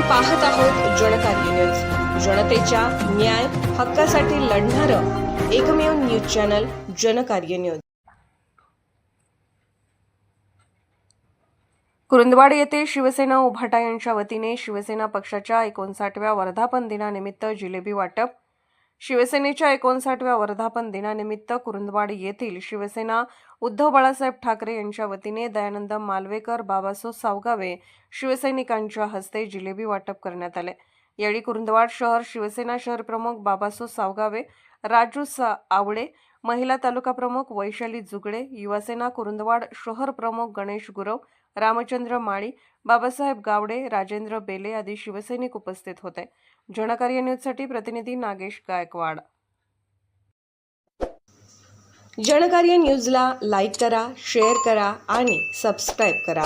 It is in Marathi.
पाहत आहोत जनकार्य न्यूज जनतेच्या न्याय हक्कासाठी लढणारं एकमेव news channel Janakarya news Kurundwad येथे शिवसेना उभाटा यांच्या वतीने शिवसेना पक्षाच्या एकोणसाठव्या वर्धापन दिनानिमित्त जिलेबी वाटप शिवसेनेच्या एकोणसाठव्या वर्धापन दिनानिमित्त कुरुंदवाड येथील शिवसेना उद्धव बाळासाहेब ठाकरे यांच्या वतीने दयानंद मालवेकर बाबासो सावगावे शिवसैनिकांच्या हस्ते जिलेबी वाटप करण्यात आले. यावेळी कुरुंदवाड शहर शिवसेना शहर प्रमुख बाबासो सावगावे राजू सा आवडे महिला तालुका प्रमुख वैशाली जुगडे युवासेना कुरुंदवाड शहर प्रमुख गणेश गुरव रामचंद्र माळी बाबासाहेब गावडे राजेंद्र बेले आदी शिवसैनिक उपस्थित होते. जनकार्य न्यूजसाठी प्रतिनिधी नागेश गायकवाड. जनकार्य न्यूजला लाईक करा शेअर करा आणि सबस्क्राईब करा.